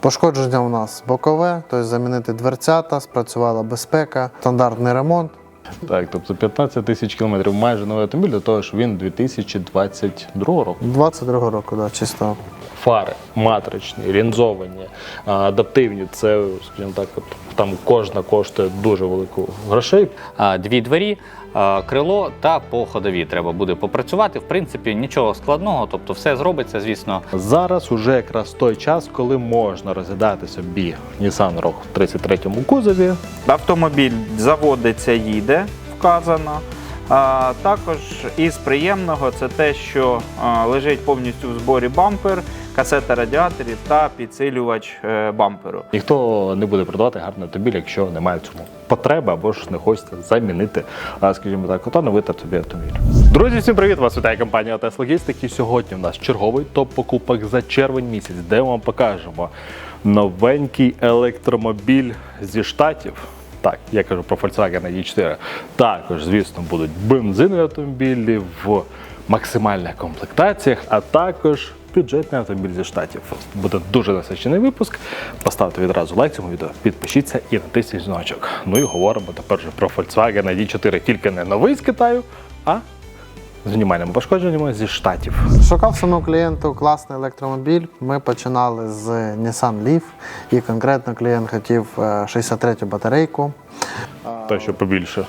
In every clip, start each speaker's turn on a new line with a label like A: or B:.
A: Пошкодження у нас бокове, тобто замінити дверцята, спрацювала безпека, стандартний ремонт.
B: Так, тобто 15 тисяч кілометрів майже новий автомобіль для того, що він 2022 року.
A: 22 року, да, чисто.
B: Фари матричні, рінзовані, адаптивні. Це, скажімо так, от, там кожна коштує дуже велику грошей.
C: А, Дві двері, крило та по ходовій треба буде попрацювати. В принципі, нічого складного, тобто все зробиться, звісно,
B: Зараз уже якраз той час, коли можна розглядати собі Nissan Rogue в 33-му кузові.
D: Автомобіль заводиться, їде, вказано. А, також із приємного це те, що а, лежить повністю в зборі бампер, касета радіаторів та підсилювач е, бамперу.
B: Ніхто не буде продавати гарний автомобіль, якщо немає в цьому потреби або ж не хочете замінити, скажімо так, отоновити собі автомобіль. Друзі, всім привіт! Вас вітає компанія «АТС Логістик». І сьогодні у нас черговий топ-покупок за червень місяць, де ми вам покажемо новенький електромобіль зі штатів. Так, я кажу про Volkswagen ID4. Також, звісно, будуть бензинові автомобілі в максимальних комплектаціях, а також бюджетний автомобіль зі штатів. Буде дуже насичений випуск. Поставте відразу лайк цьому відео, підпишіться і натисніть дзвіночок. Ну і говоримо тепер вже про Volkswagen ID4. Тільки не новий з Китаю, а з мінімальними пошкодженнями зі штатів.
A: Шукав самому клієнту класний електромобіль. Ми починали з Nissan Leaf, і конкретно клієнт хотів е, 63-ю батарейку.
B: Те, що побільше.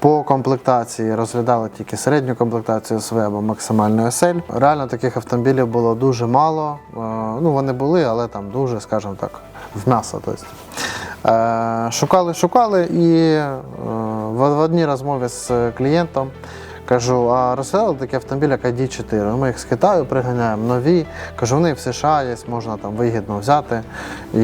A: По комплектації розглядали тільки середню комплектацію СВ або максимальну SL. Реально таких автомобілів було дуже мало. Е, Ну, вони були, але там дуже, скажімо так, в м'ясо. Тобто. Шукали, шукали, і е, в одній розмові з клієнтом кажу: а розглядали такі автомобілі, як ID4. Ми їх з Китаю приганяємо нові. Кажу, вони в США є, можна там вигідно взяти. І,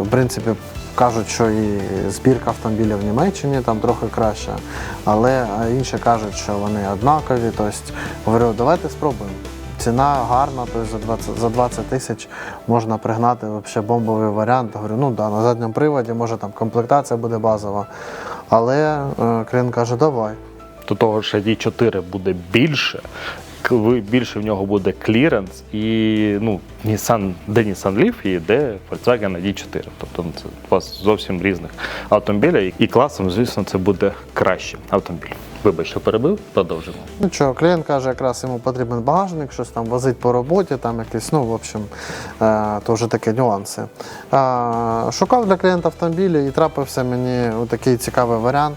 A: в принципі, кажуть, що і збірка автомобілів в Німеччині там трохи краща, але інші кажуть, що вони однакові. Тобто, говорю, давайте спробуємо. Ціна гарна, тобто за 20, за 20 тисяч можна пригнати взагалі бомбовий варіант. Говорю, ну да, на задньому приводі, може там комплектація буде базова. Але е, клієнт каже, давай.
B: до того ж ID4 буде більше, більше в нього буде кліренс і ну, Nissan, де Nissan Leaf і де Volkswagen ID4. Тобто ну, це у вас зовсім різних автомобілів. І класом, звісно, це буде кращий автомобіль. Вибач, що перебив, продовжимо.
A: Ну що, клієнт каже, якраз йому потрібен багажник, щось там возить по роботі, там якісь, ну, в общем, е, то вже такі нюанси. Шукав для клієнта автомобілі і трапився мені такий цікавий варіант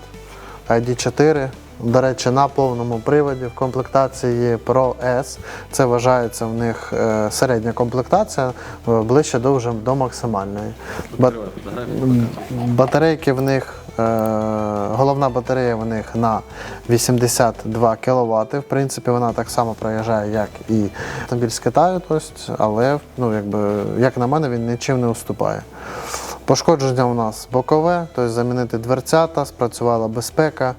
A: ID4. До речі, на повному приводі в комплектації Pro S. Це вважається в них е, середня комплектація, е, ближче до, вже до максимальної. Ба- Батарейки в них, е, головна батарея в них на 82 кВт. В принципі, вона так само проїжджає, як і автомобіль з Китаю, тобто, але ну, якби, як на мене, він нічим не уступає. Пошкодження у нас бокове, тобто замінити дверцята, спрацювала безпека.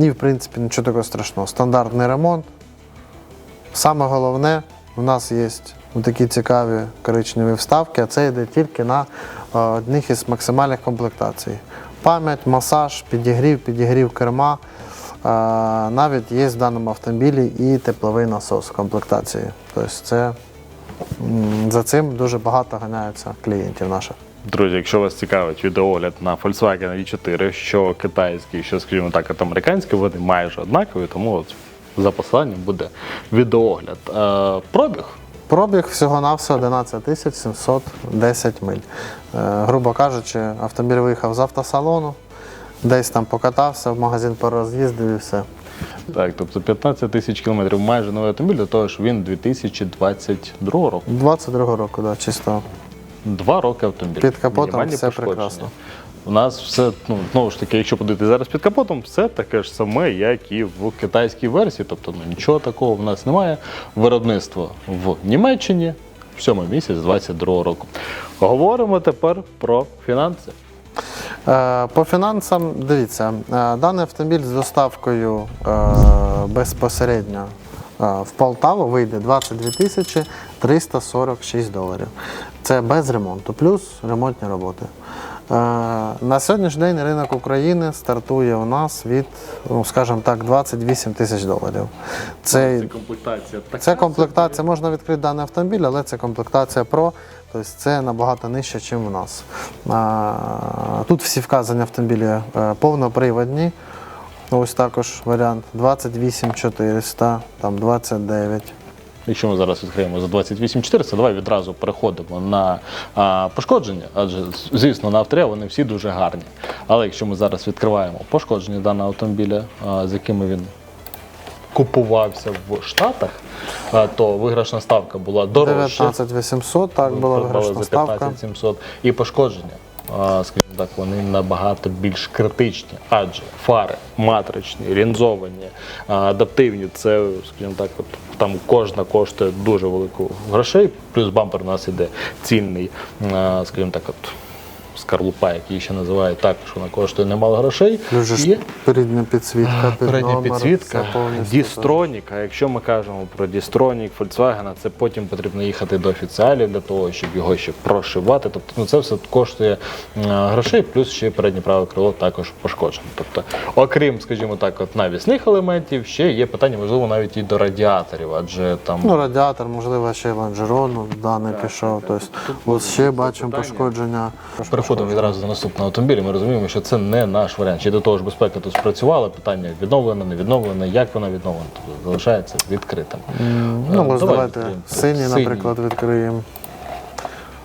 A: І, в принципі, нічого такого страшного. Стандартний ремонт. Саме головне, у нас є такі цікаві коричневі вставки, а це йде тільки на е, одних із максимальних комплектацій. Пам'ять, масаж, підігрів, підігрів керма. Е, Навіть є в даному автомобілі і тепловий насос в комплектації. Тобто це за цим дуже багато ганяються клієнтів наших.
B: Друзі, якщо вас цікавить відеогляд на Volkswagen ID4, що китайський, що, скажімо так, от американський, вони майже однакові, тому от за посиланням буде відеогляд. Е, пробіг
A: Пробіг всього-навсього 11 тисяч 710 миль. Е, грубо кажучи, автомобіль виїхав з автосалону, десь там покатався, в магазин пороз'їздив і все.
B: Так, тобто 15 тисяч кілометрів майже новий автомобіль, для того, що він 2022 року.
A: 22 року, да, чисто.
B: Два роки автомобіль.
A: Під капотом
B: Мінімальні
A: все
B: пошкодження.
A: прекрасно.
B: У нас все, ну, знову ж таки, якщо подивитися зараз під капотом, все таке ж саме, як і в китайській версії. Тобто ну, нічого такого в нас немає. Виробництво в Німеччині в сьомий місяць 22 року. Говоримо тепер про фінанси.
A: Е, По фінансам, дивіться, е, даний автомобіль з доставкою е, безпосередньо в Полтаву вийде 22 тисячі 346 доларів. Це без ремонту, плюс ремонтні роботи. Е, На сьогоднішній день ринок України стартує у нас від, ну, скажімо так, 28 тисяч доларів. Це
B: комплектація така.
A: це комплектація, можна відкрити даний автомобіль, але це комплектація Pro. тобто це набагато нижче, ніж у нас. Тут всі вказані автомобілі е, повноприводні. Ось також варіант 28 400, там 29.
B: Якщо ми зараз відкриємо за 28400, давай відразу переходимо на а, пошкодження, адже звісно на авторі вони всі дуже гарні. Але якщо ми зараз відкриваємо пошкодження даного автомобіля, а, з якими він купувався в Штатах, а, то виграшна ставка була дорожча.
A: 19 800, так була виграшна
B: за
A: ставка.
B: 15 700. І пошкодження, а, скажімо так, вони набагато більш критичні, адже фари матричні, рінзовані, а, адаптивні. Це, скажімо так, от, там кожна коштує дуже велику грошей, плюс бампер у нас іде цінний, а, скажімо так, от. Скарлупа, як її ще називають, також вона коштує немало грошей.
A: Плюс же ж передня підсвітка, під
B: передня
A: номер,
B: підсвітка, Дістронік. А якщо ми кажемо про Дістронік, Volkswagen, це потім потрібно їхати до офіціалів для того, щоб його ще прошивати. Тобто ну, це все коштує грошей, плюс ще переднє праве крило також пошкоджено. Тобто, окрім, скажімо так, от навісних елементів, ще є питання, можливо, навіть і до радіаторів, адже там
A: Ну, радіатор, можливо, ще лонжерон даний пішов. Тобто, ось ще бачимо пошкодження.
B: Переходимо відразу до наступного автомобіля. Ми розуміємо, що це не наш варіант. Ще до того ж безпека тут спрацювала. Питання відновлено, не відновлено, як вона відновлена, тобто залишається відкритим.
A: Ну,
B: Е,
A: ось давайте
B: відкриємо.
A: синій, наприклад, відкриємо.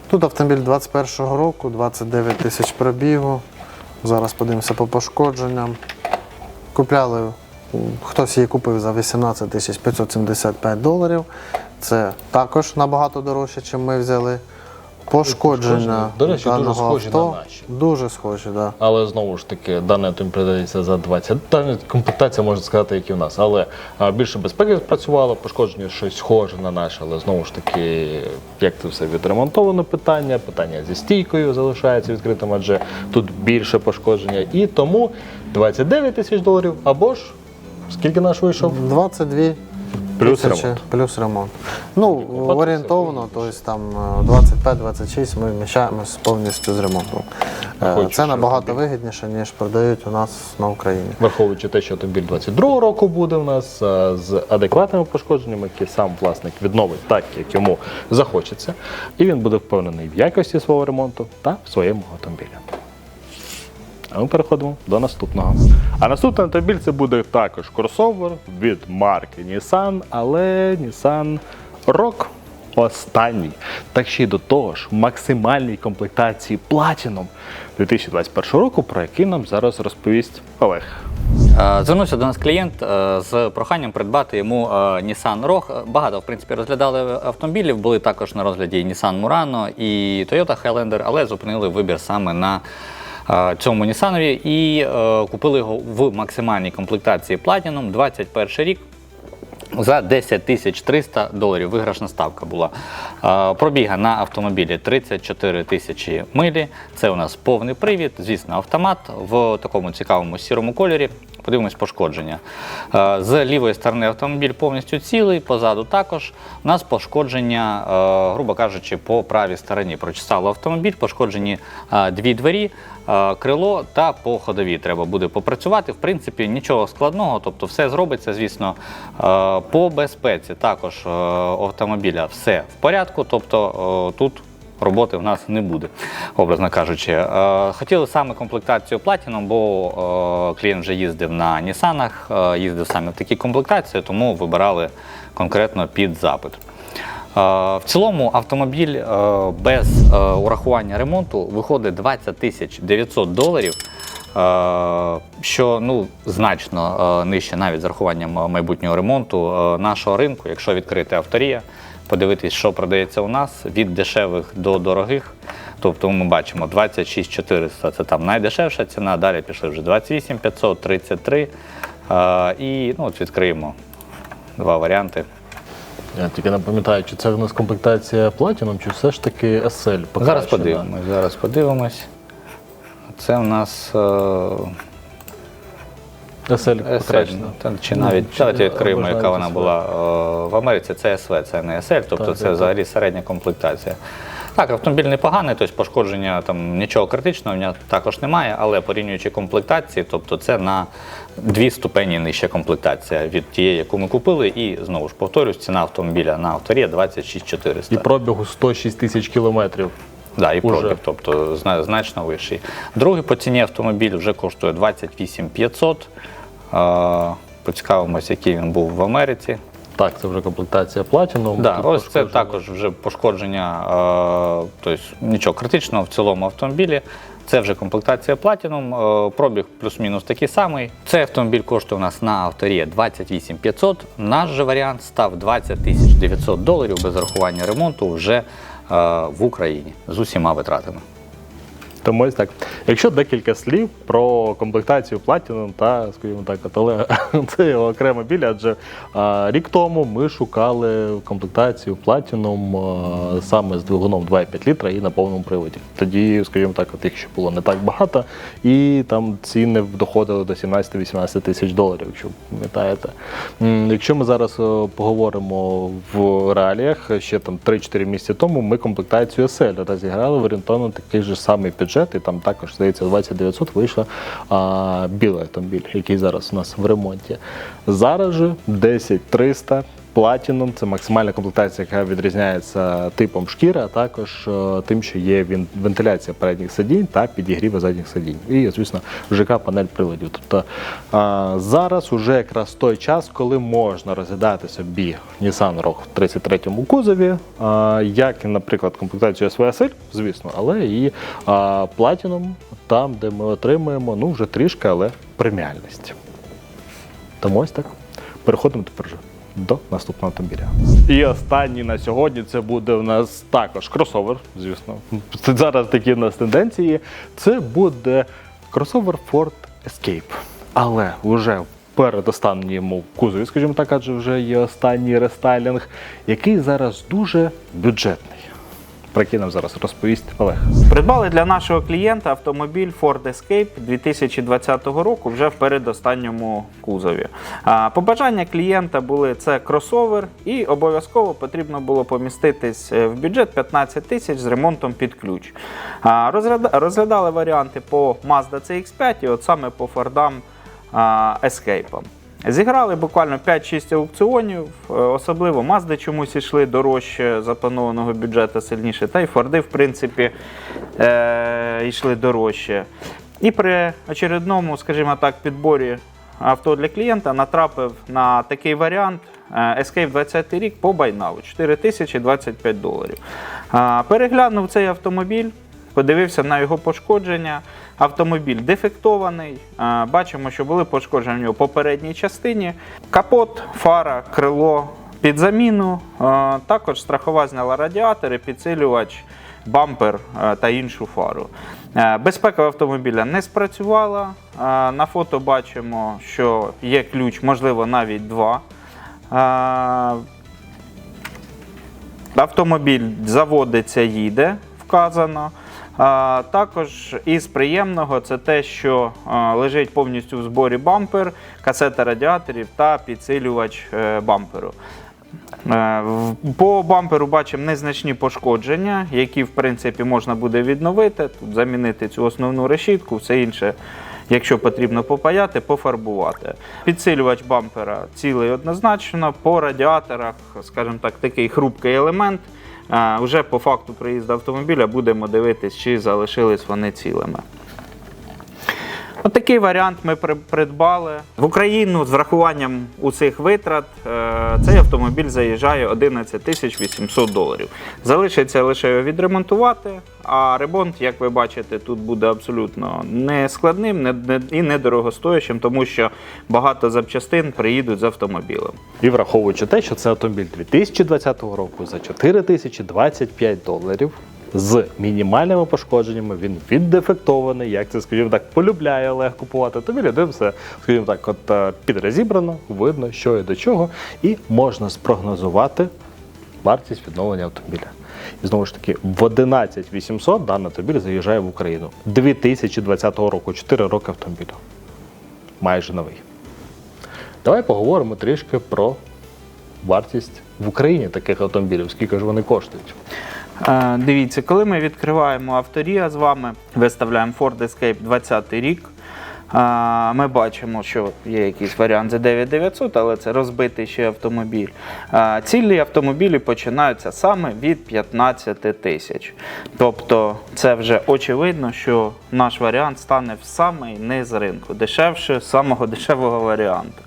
A: Тут автомобіль 21-го року, 29 тисяч пробігу. Зараз подивимося по пошкодженням. Купляли, хтось її купив за 18 тисяч 575 доларів. Це також набагато дорожче, ніж ми взяли. Пошкодження
B: До речі, дуже схожі
A: авто.
B: на наші.
A: Дуже схожі, так. Да.
B: Але знову ж таки, даний автомобіль продається за 20. Та комплектація можна сказати, як і в нас. Але а, більше безпеки спрацювало, пошкодження щось схоже на наше, але знову ж таки, як це все відремонтовано питання, питання зі стійкою залишається відкритим, адже тут більше пошкодження. І тому 29 тисяч доларів або ж скільки наш вийшов?
A: 22
B: Плюс
A: тисячі,
B: ремонт.
A: Плюс ремонт. Ну,
B: випадку
A: орієнтовно, тобто там е, 25-26 ми вміщаємось повністю з ремонтом. Е,
B: Хочу,
A: Це набагато вигідніше, ніж продають у нас на Україні.
B: Враховуючи те, що автомобіль 22 року буде у нас з адекватними пошкодженнями, які сам власник відновить так, як йому захочеться, і він буде впевнений в якості свого ремонту та в своєму автомобілі. А ми переходимо до наступного. А наступний автомобіль це буде також кросовер від марки Nissan, але Nissan Rogue останній. Так ще й до того ж, максимальній комплектації Platinum 2021 року, про який нам зараз розповість Олег.
C: Е, Звернувся до нас клієнт е, з проханням придбати йому е, Nissan Rogue. Багато, в принципі, розглядали автомобілів, були також на розгляді Nissan Murano, і Toyota Highlander, але зупинили вибір саме на цьому Нісанові і е, купили його в максимальній комплектації Platinum 21 рік. За 10 тисяч 300 доларів виграшна ставка була. Пробіга на автомобілі 34 тисячі милі. Це у нас повний привід, звісно, автомат в такому цікавому сірому кольорі. Подивимось пошкодження. Е, З лівої сторони автомобіль повністю цілий, позаду також. У нас пошкодження, е, грубо кажучи, по правій стороні. Прочесало автомобіль, пошкоджені е, дві двері, крило та по ходовій треба буде попрацювати. В принципі, нічого складного, тобто все зробиться, звісно, по безпеці. Також автомобіля все в порядку, тобто тут. Роботи в нас не буде, образно кажучи. Е, Хотіли саме комплектацію Platinum, бо е, клієнт вже їздив на Нісанах, е, їздив саме в такі комплектації, тому вибирали конкретно під запит. В цілому автомобіль без урахування ремонту виходить 20 тисяч 900 доларів, що ну, значно нижче навіть з урахуванням майбутнього ремонту нашого ринку, якщо відкрити авторія, подивитись, що продається у нас від дешевих до дорогих. Тобто ми бачимо 26 400 це там найдешевша ціна, далі пішли вже 28 500, 33. Е, І ну, от відкриємо два варіанти.
B: Я тільки не пам'ятаю, чи це у нас комплектація Platinum, чи все ж таки SL
C: Зараз подивимось, зараз подивимось. Це у нас е,
B: SL
C: SL, чи навіть
B: чи-
C: давайте відкриємо, яка вона була е, в Америці. Це СВ, це не SL, тобто
B: Так,
C: це
B: так,
C: взагалі середня комплектація. Так, автомобіль непоганий, тобто пошкодження там нічого критичного в нього також немає, але порівнюючи комплектації, тобто це на дві ступені нижча комплектація від тієї, яку ми купили. І знову ж повторюсь, ціна автомобіля на авторі 26 400.
B: І пробігу 106 тисяч кілометрів.
C: Да, і
B: Уже.
C: пробіг, тобто значно вищий. Другий по ціні автомобіль вже коштує 28 500. Е, Поцікавимося, який він був в Америці.
B: Так, це вже комплектація Platinum.
C: Да, ось це також вже пошкодження, е, тобто нічого критичного в цілому автомобілі. Це вже комплектація Platinum, е, пробіг плюс-мінус такий самий. Цей автомобіль коштує у нас на авторі 28 500. Наш же варіант став 20 900 доларів без рахування ремонту вже в Україні з усіма витратами.
B: Тому ось так. Якщо декілька слів про комплектацію Platinum та, скажімо так, Олега, це його окрема біля, адже а, рік тому ми шукали комплектацію Platinum а, саме з двигуном 2,5 літра і на повному приводі. Тоді, скажімо так, от їх ще було не так багато, і там ціни доходили до 17-18 тисяч доларів, якщо пам'ятаєте. Якщо ми зараз е, поговоримо в реаліях, ще там 3-4 місяці тому ми комплектацію SL розіграли в орієнтовно такий же самий бюджет, і там також, здається, 2900 вийшла а, білий автомобіль, який зараз у нас в ремонті. Зараз же 10300 Platinum – це максимальна комплектація, яка відрізняється типом шкіри, а також е, тим, що є вентиляція передніх сидінь та підігріви задніх сидінь. І, звісно, ЖК-панель приладів. Тобто зараз уже якраз той час, коли можна розглядати собі Nissan Rogue в 33-му кузові, як, наприклад, комплектацію SVSL, звісно, але і Platinum, там, де ми отримуємо ну, вже трішки, але преміальність. Тому ось так. Переходимо тепер вже до наступного автомобіля. І останній на сьогодні це буде у нас також кросовер, звісно. Це зараз такі у нас тенденції. Це буде кросовер Ford Escape. Але вже в передостанньому кузові, скажімо так, адже вже є останній рестайлінг, який зараз дуже бюджетний. Про який нам зараз розповість Олег.
D: Придбали для нашого клієнта автомобіль Ford Escape 2020 року вже в передостанньому кузові. Побажання клієнта були це кросовер, і обов'язково потрібно було поміститись е, в бюджет 15 тисяч з ремонтом під ключ. Розглядали варіанти по Mazda CX5 і от саме по Fordам а, Escape. Зіграли буквально 5-6 аукціонів, е, особливо Мазди чомусь йшли дорожче запланованого бюджету сильніше, та й Форди, в принципі, е- йшли дорожче. І при очередному, скажімо так, підборі авто для клієнта натрапив на такий варіант е, Escape 20 рік по байнаву 4025 доларів. Переглянув цей автомобіль, подивився на його пошкодження. Автомобіль дефектований. Бачимо, що були пошкодження в нього по частині. Капот, фара, крило під заміну. Також страхова зняла радіатори, підсилювач, бампер та іншу фару. Безпека автомобіля не спрацювала. На фото бачимо, що є ключ, можливо, навіть два. Автомобіль заводиться, їде, вказано. Також із приємного це те, що лежить повністю в зборі бампер, касета радіаторів та підсилювач е, бамперу. Е, По бамперу бачимо незначні пошкодження, які в принципі можна буде відновити. Тут замінити цю основну решітку, все інше, якщо потрібно попаяти, пофарбувати. Підсилювач бампера цілий однозначно. По радіаторах, скажімо так, такий хрупкий елемент. Вже по факту приїзду автомобіля будемо дивитись, чи залишились вони цілими. Отакий варіант ми при- придбали. В Україну з врахуванням усіх витрат е, цей автомобіль заїжджає 11 тисяч 800 доларів. Залишиться лише його відремонтувати, а ремонт, як ви бачите, тут буде абсолютно не складним і недорогостоящим, тому що багато запчастин приїдуть з автомобілем.
B: І враховуючи те, що це автомобіль 2020 року за 4025 доларів з мінімальними пошкодженнями, він віддефектований, як це, скажімо так, полюбляє Олег купувати автомобілі, де все, скажімо так, от е, підрозібрано, видно, що і до чого, і можна спрогнозувати вартість відновлення автомобіля. І знову ж таки, в 11 800 даний автомобіль заїжджає в Україну 2020 року, 4 роки автомобілю. Майже новий. Давай поговоримо трішки про вартість в Україні таких автомобілів, скільки ж вони коштують.
D: Е, Дивіться, коли ми відкриваємо авторія з вами, виставляємо Ford Escape 20 рік. е, Ми бачимо, що є якийсь варіант за 9900, але це розбитий ще автомобіль. Е, Цілі автомобілі починаються саме від 15 тисяч. Тобто це вже очевидно, що наш варіант стане в самий низ ринку, дешевше самого дешевого варіанту.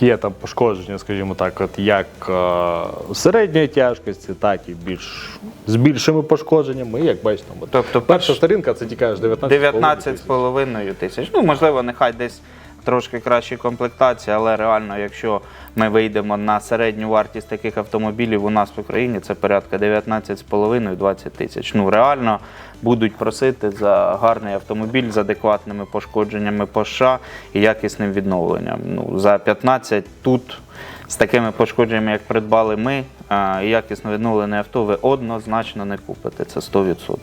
B: Є там пошкодження, скажімо так, от як е, середньої тяжкості, так і більш з більшими пошкодженнями. І як бачите, от
D: Тобто
B: перша сторінка це тільки аж 19
D: 19,5 тисяч. Ну, можливо, нехай десь трошки кращі комплектації, але реально, якщо ми вийдемо на середню вартість таких автомобілів у нас в Україні, це порядка 19,5-20 тисяч. Ну, реально будуть просити за гарний автомобіль з адекватними пошкодженнями по США і якісним відновленням. Ну, за 15 тут. З такими пошкодженнями, як придбали ми, якісно відновлене авто, ви однозначно не купите. Це 100%.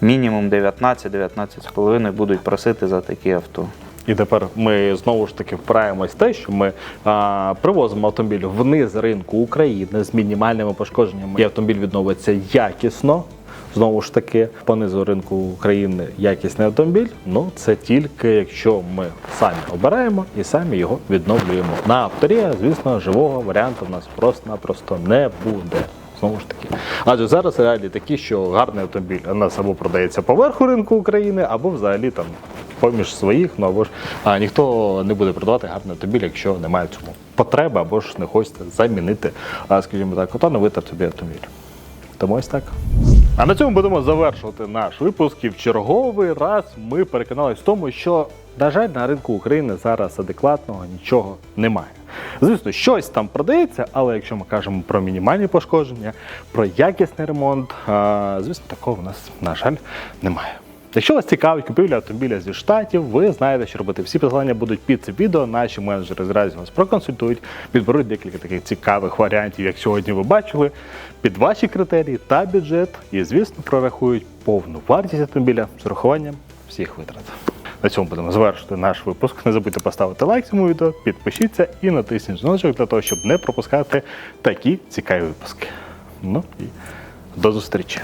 D: Мінімум 19-19,5 будуть просити за такі авто.
B: І тепер ми знову ж таки впираємось те, що ми а, привозимо автомобіль вниз ринку України з мінімальними пошкодженнями. І автомобіль відновиться якісно. Знову ж таки, по низу ринку України якісний автомобіль. Ну це тільки якщо ми самі обираємо і самі його відновлюємо. На авторія, звісно, живого варіанту в нас просто-напросто не буде. Знову ж таки. Адже зараз реалії такі, що гарний автомобіль у нас або продається поверху ринку України, або взагалі там поміж своїх, ну або ж а, ніхто не буде продавати гарний автомобіль, якщо немає цьому потреби, або ж не хочете замінити, а, скажімо так, оновити собі автомобіль. Тому ось так. А на цьому будемо завершувати наш випуск. І в черговий раз ми переконалися в тому, що, на жаль, на ринку України зараз адекватного нічого немає. Звісно, щось там продається, але якщо ми кажемо про мінімальні пошкодження, про якісний ремонт, звісно, такого в нас, на жаль, немає. Якщо вас цікавить купівля автомобіля зі штатів, ви знаєте, що робити. Всі посилання будуть під цим відео. Наші менеджери зразу вас проконсультують, підберуть декілька таких цікавих варіантів, як сьогодні ви бачили, під ваші критерії та бюджет. І, звісно, прорахують повну вартість автомобіля з урахуванням всіх витрат. На цьому будемо завершити наш випуск. Не забудьте поставити лайк цьому відео, підпишіться і натисніть дзвіночок для того, щоб не пропускати такі цікаві випуски. Ну і до зустрічі!